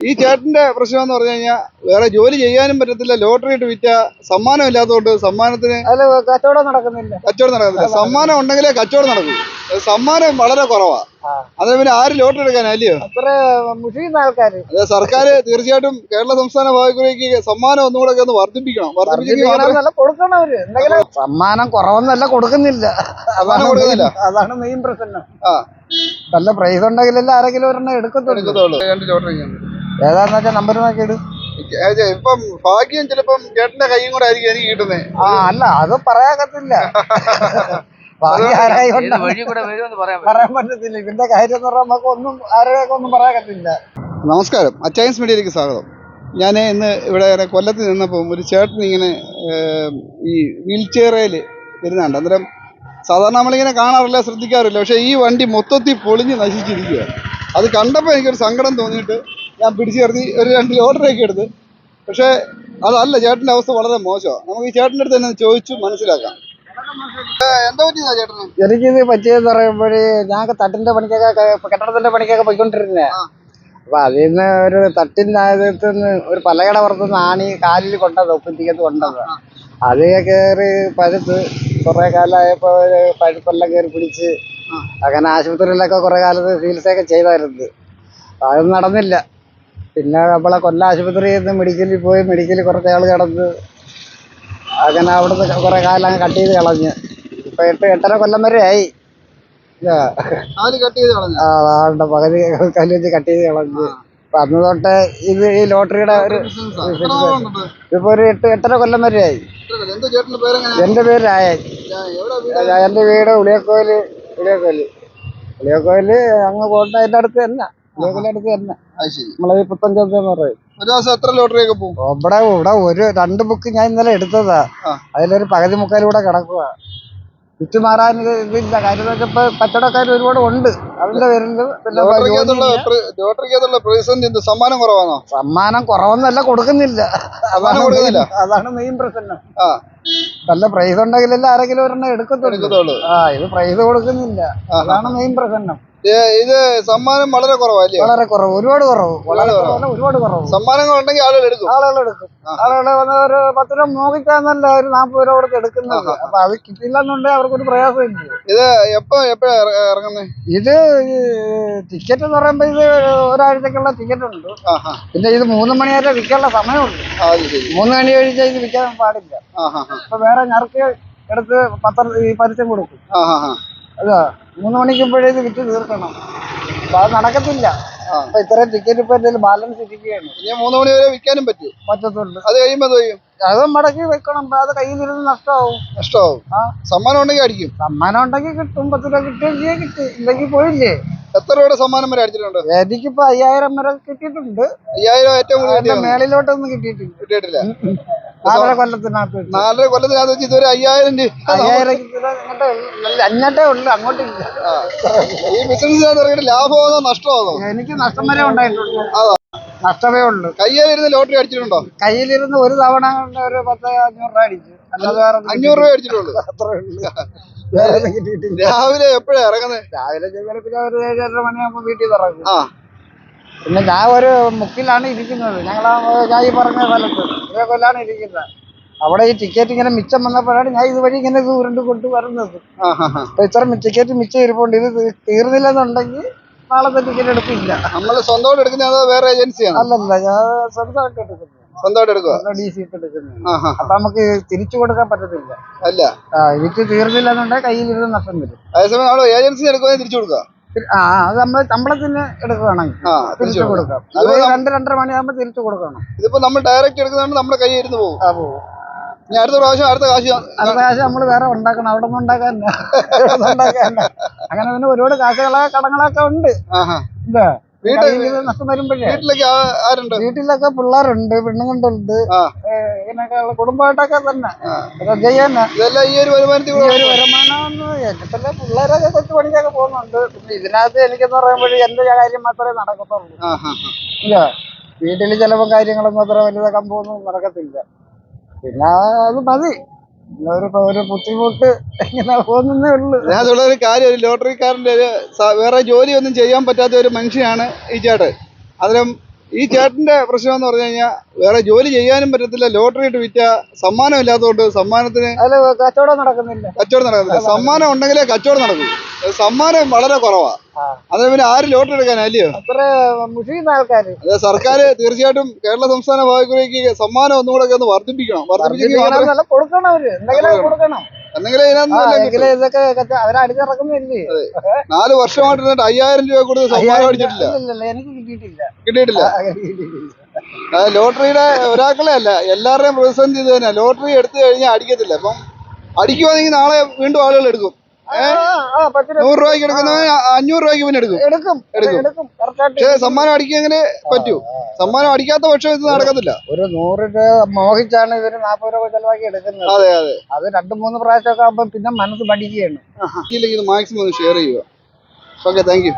ഈ ചേട്ടന്റെ പ്രശ്നം എന്ന് പറഞ്ഞു കഴിഞ്ഞാൽ വേറെ ജോലി ചെയ്യാനും പറ്റത്തില്ല ലോട്ടറി ഇട്ട് വിറ്റ സമ്മാനം ഇല്ലാത്തതുകൊണ്ട് സമ്മാനത്തിന് കച്ചവടം നടക്കുന്നില്ല. കച്ചവടം നടക്കുന്നില്ല. സമ്മാനം ഉണ്ടെങ്കിലേ കച്ചവടം നടക്കൂ. സമ്മാനം വളരെ കുറവാ. അതേ പിന്നെ ആര് ലോട്ടറി എടുക്കാനാ അല്ലയോ അതെ മുഷിയുന്ന ആൾക്കാര്. അത് സർക്കാർ തീർച്ചയായിട്ടും കേരള സംസ്ഥാന ഭാഗ്യക്കുറിക്ക് സമ്മാനം ഒന്നും കൂടെ ഒന്ന് വർദ്ധിപ്പിക്കണം. സമ്മാനം കുറവൊന്നല്ല കൊടുക്കുന്നില്ല. അതാണ് കൊടുക്കുന്നില്ല. അതാണ് മെയിൻ പ്രശ്നം. ആ. നല്ല പ്രൈസ് ഉണ്ടെങ്കിലല്ലേ ആരെങ്കിലും ഒരെണ്ണം എടുക്കത്തുള്ളൂ. ലോട്ടറി ഏതാന്ന് വെച്ചാൽ നമ്പർ നോക്കി ഇട്. ഇപ്പം ഭാഗ്യം ചിലപ്പം ചേട്ടന്റെ കൈയും കൂടെ ആയിരിക്കും എനിക്ക് കിട്ടുന്നത് ആ അല്ല അത് പറയാകത്തില്ല പറയാൻ പറയാൻ പറ്റത്തില്ല. ഇതിന്റെ കാര്യം എന്ന് പറഞ്ഞാൽ നമുക്ക് ഒന്നും പറയാകത്തില്ല നമസ്കാരം. അച്ചൈൻസ് മീഡിയയിലേക്ക് സ്വാഗതം. ഞാൻ ഇന്ന് ഇവിടെ കൊല്ലത്ത് നിന്നപ്പം ഒരു ചേട്ടൻ ഇങ്ങനെ ഈ വീൽ ചെയറിൽ വരുന്നുണ്ട്. അന്നേരം സാധാരണ നമ്മളിങ്ങനെ കാണാറില്ല ശ്രദ്ധിക്കാറില്ല. പക്ഷേ ഈ വണ്ടി മൊത്തത്തിൽ പൊളിഞ്ഞ് നശിച്ചിരിക്കുകയാണ് അത് കണ്ടപ്പോൾ എനിക്കൊരു സങ്കടം തോന്നിയിട്ട് ഞാൻ പിടിച്ചു നിർത്തി ഒരു രണ്ട് ലോട്ടറിയൊക്കെ എടുത്ത്. പക്ഷേ അതല്ല ചേട്ടന്റെ അവസ്ഥ വളരെ മോശമാണ് നമുക്ക് ഈ ചേട്ടന്റെ അടുത്ത് തന്നെ ചോദിച്ചു മനസ്സിലാക്കാം. എന്താ പറ്റിയതാ ചേട്ടന്? എനിക്കിത് പറ്റിയെന്ന് പറയുമ്പോഴേ ഞങ്ങൾക്ക് തട്ടിന്റെ പണിക്കൊക്കെ കെട്ടിടത്തിന്റെ പണിക്കൊക്കെ പോയിക്കൊണ്ടിരുന്നേ. അപ്പൊ അതിൽ നിന്ന് ഒരു തട്ടിന്റെ നിന്ന് ഒരു പലകട പുറത്തുനിന്ന് ആണി കാലിൽ കൊണ്ടത് ഒപ്പിത്തിക്കത്ത് കൊണ്ടത്. അത് കയറി പഴുത്ത് കുറെ കാലമായപ്പോ ഒരു പഴുപ്പെല്ലാം കയറി പിടിച്ച്. അങ്ങനെ ആശുപത്രിയിലൊക്കെ കുറെ കാലത്ത് ചികിത്സയൊക്കെ ചെയ്തായിരുന്നു. അതൊന്നും നടന്നില്ല. പിന്നെ നമ്മളെ കൊല്ല ആശുപത്രിയിൽ നിന്ന് മെഡിക്കലിൽ പോയി മെഡിക്കലിൽ കുറച്ച് ആൾ കിടന്ന് അങ്ങനെ അവിടുന്ന് കുറെ കാലം അങ്ങ് കട്ട് ചെയ്ത് കളഞ്ഞ്. ഇപ്പൊ എട്ട് എട്ടര കൊല്ലം വരെ ആയി. ആളുടെ പകുതി കല്ല് വെച്ച് കട്ട് ചെയ്ത് കളഞ്ഞ്. അപ്പൊ അന്ന് തൊട്ട് ഇത് ഈ ലോട്ടറിയുടെ ഒരു ഇപ്പൊ ഒരു എട്ട് എട്ടര കൊല്ലം വരെ ആയി. എന്റെ പേര് രായൻ. വീട്? എന്റെ വീട് ഉളിയക്കോൽ ഉളിയക്കോൽ. ഉളിയക്കോൽ അങ്ങ് പോകേണ്ട അതിന്റെ അടുത്ത് തന്നെ. അത് ശരി. നമ്മളെ പറയും. ഒരു ദിവസം എത്ര ലോട്ടറി ഒക്കെ പോകും ഇവിടെ ഇവിടെ ഒരു രണ്ട് ബുക്ക് ഞാൻ ഇന്നലെ എടുത്തതാ. ആ. അതിലൊരു പകുതി മുക്കാലൂടെ കിടക്കുക വിറ്റുമാറാൻ ഇത് ഇതില്ല. കാര്യം എന്ന് വെച്ചപ്പോ കച്ചവടക്കാർ ഒരുപാട് ഉണ്ട്. അതിന്റെ പേരിൽ പിന്നെ ലോട്ടറിക്കകത്തുള്ള ജോലിയില്ല. പ്ര- ലോട്ടറിക്കകത്തുള്ള പ്രതിസന്ധി എന്ത്? സമ്മാനം കുറവാണോ? സമ്മാനം കുറവൊന്നല്ല കൊടുക്കുന്നില്ല. അതാണ് കൊടുക്കുന്നില്ല. അതാണ് മെയിൻ പ്രശ്നം. ആ. നല്ല പ്രൈസ് ഉണ്ടെങ്കിലല്ലേ ആരെങ്കിലും ഒരെണ്ണം എടുക്കത്തുള്ളൂ. എടുക്കത്തുള്ളൂ. ആ ഇത് പ്രൈസ് കൊടുക്കുന്നില്ല. അതാണ് മെയിൻ പ്രശ്നം. ഇത് സമ്മാനം വളരെ കുറവല്ലേ വളരെ കുറവ്. ഒരുപാട് കുറവ്. വളരെ കുറവ്. ഒരുപാട് കുറവ്. സമ്മാനങ്ങൾ ഉണ്ടെങ്കിൽ ആളുകൾ എടുക്കും. ആളുകൾ എടുക്കും. ആളുകൾ വന്ന ഒരു പത്ത് രൂപ നോക്കിക്കാന്നല്ല ഒരു നാൽപ്പത് രൂപ കൊടുത്ത് എടുക്കുന്നത്. അപ്പൊ അത് കിട്ടിയില്ലെന്നുണ്ടെങ്കിൽ അവർക്കൊരു പ്രയാസം ഇല്ല. ഇത് എപ്പോ എപ്പോഴാ ഇറങ്ങുന്നത് ഇത് ടിക്കറ്റ് എന്ന് പറയുമ്പോ ഇത് ഒരാഴ്ചക്കുള്ള ടിക്കറ്റ് ഉണ്ട് പിന്നെ ഇത് മൂന്ന് മണി വരെ വിൽക്കാനുള്ള സമയമുണ്ട്. മൂന്ന് മണി കഴിഞ്ഞാൽ ഇത് വിൽക്കാൻ പാടില്ല. അപ്പൊ വേറെ ഞർക്ക് എടുത്ത് പത്ര ഈ പരസ്യം കൊടുക്കും. അതാ മൂന്ന് മണിക്കുമ്പോഴേ ഇത് വിറ്റ് തീർക്കണം. അപ്പൊ അത് നടക്കത്തില്ല. അപ്പൊ ഇത്രയും ടിക്കറ്റ് ഇപ്പൊ എന്തെങ്കിലും ബാലൻസ് ഇരിക്കുകയാണ്. ഇനി മൂന്ന് മണി വരെ വിൽക്കാനും പറ്റും പറ്റത്തുള്ളൂ. അത് കഴിയുമ്പോ അത് അത് മടക്കി വെക്കണം. അത് കയ്യിലിരുന്ന് നഷ്ടമാവും. നഷ്ടമാവും. ആ. സമ്മാനം ഉണ്ടെങ്കിൽ അടിക്കും. സമ്മാനം ഉണ്ടെങ്കിൽ കിട്ടും. പത്ത് രൂപ കിട്ടിയെങ്കിൽ കിട്ടി. ഇല്ലെങ്കിൽ പോയില്ലേ? എത്ര രൂപയുടെ സമ്മാനം വരെ അടിച്ചിട്ടുണ്ട്? എനിക്കിപ്പോ അയ്യായിരം വരെ കിട്ടിയിട്ടുണ്ട്. അയ്യായിരം ഏറ്റവും കൂടുതൽ മേളിലോട്ടൊന്നും കിട്ടിയിട്ടില്ല. കിട്ടിയിട്ടില്ല. നാലര കൊല്ലത്തിനകത്ത് വെച്ച്. നാലര കൊല്ലത്തിനകത്ത് വെച്ച് ഇതുവരെ അയ്യായിരം രൂപ അയ്യായിരം ഉള്ളൂ. അങ്ങോട്ടില്ല. ഈ ബിസിനസ്സിനകത്ത് ഇറങ്ങിയിട്ട് ലാഭമാണോ നഷ്ടമാണോ? എനിക്ക് നഷ്ടം വരെ ഉണ്ടായിട്ടുള്ളൂ. നഷ്ടമേ ഉള്ളൂ. കയ്യിലിരുന്ന് ലോട്ടറി അടിച്ചിട്ടുണ്ടോ? കയ്യിലിരുന്ന് ഒരു തവണ ഒരു പത്ത് അഞ്ഞൂറ് രൂപ അടിച്ചു. അല്ലാതെ വേറെ അഞ്ഞൂറ് രൂപ അടിച്ചിട്ടുള്ളൂ. അത്രേ ഉള്ളൂ. രാവിലെ എപ്പോഴാ ഇറങ്ങുന്നത് രാവിലെ പിന്നെ ഒരു ഏഴര മണിയാകുമ്പോൾ വീട്ടിൽ നിന്ന് ഇറങ്ങും. പിന്നെ ഞാൻ ഒരു മുക്കിലാണ് ഇരിക്കുന്നത്. ഞങ്ങൾ ഞാൻ ഈ പറഞ്ഞ സ്ഥലത്ത്. ഇതേ കൊല്ലാണ് ഇരിക്കുന്നത്. അവിടെ ഈ ടിക്കറ്റ് ഇങ്ങനെ മിച്ചം വന്നപ്പോഴാണ് ഞാൻ ഇതുവഴി ഇങ്ങനെ ദൂരണ്ട് കൊണ്ട് വരുന്നത്. അപ്പൊ ഇത്ര ടിക്കറ്റ് മിച്ചം ഇരിപ്പുണ്ട്. ഇത് തീർന്നില്ലെന്നുണ്ടെങ്കിൽ നാളത്തെ ടിക്കറ്റ് എടുക്കില്ല. നമ്മൾ സ്വന്തമായിട്ട് എടുക്കുന്നത് അതോ വേറെ ഏജൻസിയാണ്? അല്ലല്ല ഞാൻ സ്വന്തമായിട്ട് എടുക്കുന്നത്. സ്വന്തമായിട്ട് എടുക്കുക ഡി സി ഇട്ട് എടുക്കുന്നത്. ആ ആ അപ്പൊ നമുക്ക് തിരിച്ചു കൊടുക്കാൻ പറ്റത്തില്ല. അല്ല. ആ വിറ്റ് തീർന്നില്ലെന്നുണ്ടെങ്കിൽ കയ്യിലിരുന്ന് നഷ്ടം വരും. അതേസമയം ഏജൻസി എടുക്കുവാൻ തിരിച്ചു കൊടുക്കുക ആ അത് നമ്മൾ ശമ്പളത്തിന് എടുക്കുകയാണെങ്കിൽ ആ തിരിച്ചു തിരിച്ചു കൊടുക്കാം. അത് രണ്ട് രണ്ടര മണിയാകുമ്പോൾ തിരിച്ചു കൊടുക്കണം. ഇതിപ്പോ നമ്മൾ ഡയറക്റ്റ് എടുക്കുന്നതുകൊണ്ട് നമ്മുടെ കൈ ഇരുന്ന് പോകും. ആ പോവും ഇനി അടുത്ത പ്രാവശ്യം അടുത്ത കാശ് അടുത്ത കാശ് നമ്മൾ വേറെ ഉണ്ടാക്കണം. അവിടെ നിന്ന് ഇവിടെ നിന്ന് ഉണ്ടാക്കാൻ അങ്ങനെ പിന്നെ ഒരുപാട് കാശുകളെ കടങ്ങളൊക്കെ ഉണ്ട്. ആഹാ. കയ്യിൽ നഷ്ടം വരുമ്പോഴേ. വീട്ടിലേക്ക് ആരുണ്ട്? വീട്ടിലൊക്കെ പിള്ളേരുണ്ട് പെണ്ണുങ്ങളുണ്ട്. ആ. ഇങ്ങനെയൊക്കെ ഉള്ള കുടുംബമായിട്ടൊക്കെ തന്നെ. ചെയ്യാനാ. ഇതെല്ലാം ഈ ഒരു വരുമാനത്തിൽ ഒരു വരുമാനം എന്നിട്ടല്ലേ പിള്ളേരൊക്കെ കൊച്ചു പണിക്കൊക്കെ പോകുന്നുണ്ട്. പിന്നെ ഇതിനകത്ത് എനിക്കെന്ന് പറയുമ്പോഴേ എന്റെ കാര്യം മാത്രമേ നടക്കത്തുള്ളൂ. ഇല്ല. വീട്ടിൽ ചിലപ്പോൾ കാര്യങ്ങളൊന്നും അത്ര വലുതാക്കാൻ കമ്പൊന്നും നടക്കത്തില്ല. പിന്നെ അത് മതി. ഒരു ബുദ്ധിമുട്ട് പോകുന്നേ ഉള്ളൂ. ഒരു കാര്യം ഒരു ലോട്ടറിക്കാരന്റെ ഒരു വേറെ ജോലിയൊന്നും ചെയ്യാൻ പറ്റാത്ത ഒരു മനുഷ്യനാണ് ഈ ചേട്ടൻ. അതിലും ഈ ചേട്ടന്റെ പ്രശ്നം എന്ന് പറഞ്ഞു കഴിഞ്ഞാൽ വേറെ ജോലി ചെയ്യാനും പറ്റത്തില്ല ലോട്ടറി ഇട്ട് വിറ്റ സമ്മാനം ഇല്ലാത്തതുകൊണ്ട് സമ്മാനത്തിന് കച്ചവടം നടക്കുന്നില്ല. കച്ചവടം നടക്കുന്നില്ല. സമ്മാനം ഉണ്ടെങ്കിലേ കച്ചവടം നടക്കൂ. സമ്മാനം വളരെ കുറവാ. അതേ അതിന് പിന്നെ ആര് ലോട്ടറി എടുക്കാൻ അല്ലയോ അതെ സർക്കാർ തീർച്ചയായിട്ടും കേരള സംസ്ഥാന ഭാഗ്യക്കുറിക്ക് സമ്മാനം ഒന്നും കൂടെ ഒന്ന് വർദ്ധിപ്പിക്കണം. നാല് വർഷമായിട്ട് അയ്യായിരം രൂപ കൊടുത്ത് സമ്മാനം അടിച്ചിട്ടില്ല. കിട്ടിയിട്ടില്ല. ലോട്ടറിയുടെ ഒരാൾക്കളെ അല്ല എല്ലാവരുടെയും പ്രതിസന്ധി ഇത് തന്നെ ലോട്ടറി എടുത്തു കഴിഞ്ഞാൽ അടിക്കത്തില്ല. അപ്പം അടിക്കുവാണെങ്കിൽ നാളെ വീണ്ടും ആളുകൾ എടുക്കും. നൂറ് രൂപയ്ക്ക് എടുക്കുന്നവൻ അ- അഞ്ഞൂറ് രൂപയ്ക്ക് പിന്നെ എടുക്കും. എടുക്കും എടുക്കും. പക്ഷേ സമ്മാനം അടിക്കുമെങ്കിൽ പറ്റൂ. സമ്മാനം അടിക്കാത്ത പക്ഷം ഇത് നടക്കത്തില്ല. ഒരു നൂറ് രൂപ മോഹിച്ചാണ് ഇവർ നാപ്പത് രൂപ ചെലവാക്കി എടുക്കുന്നത്. അതെ അതെ. അത് രണ്ട് മൂന്ന് പ്രാവശ്യമൊക്കെ ആകുമ്പോൾ പിന്നെ മനസ്സ് പഠിക്കുകയാണ് ഇല്ലെങ്കിൽ മാക്സിമം ഒന്ന് ഷെയർ ചെയ്യുക. Okay thank you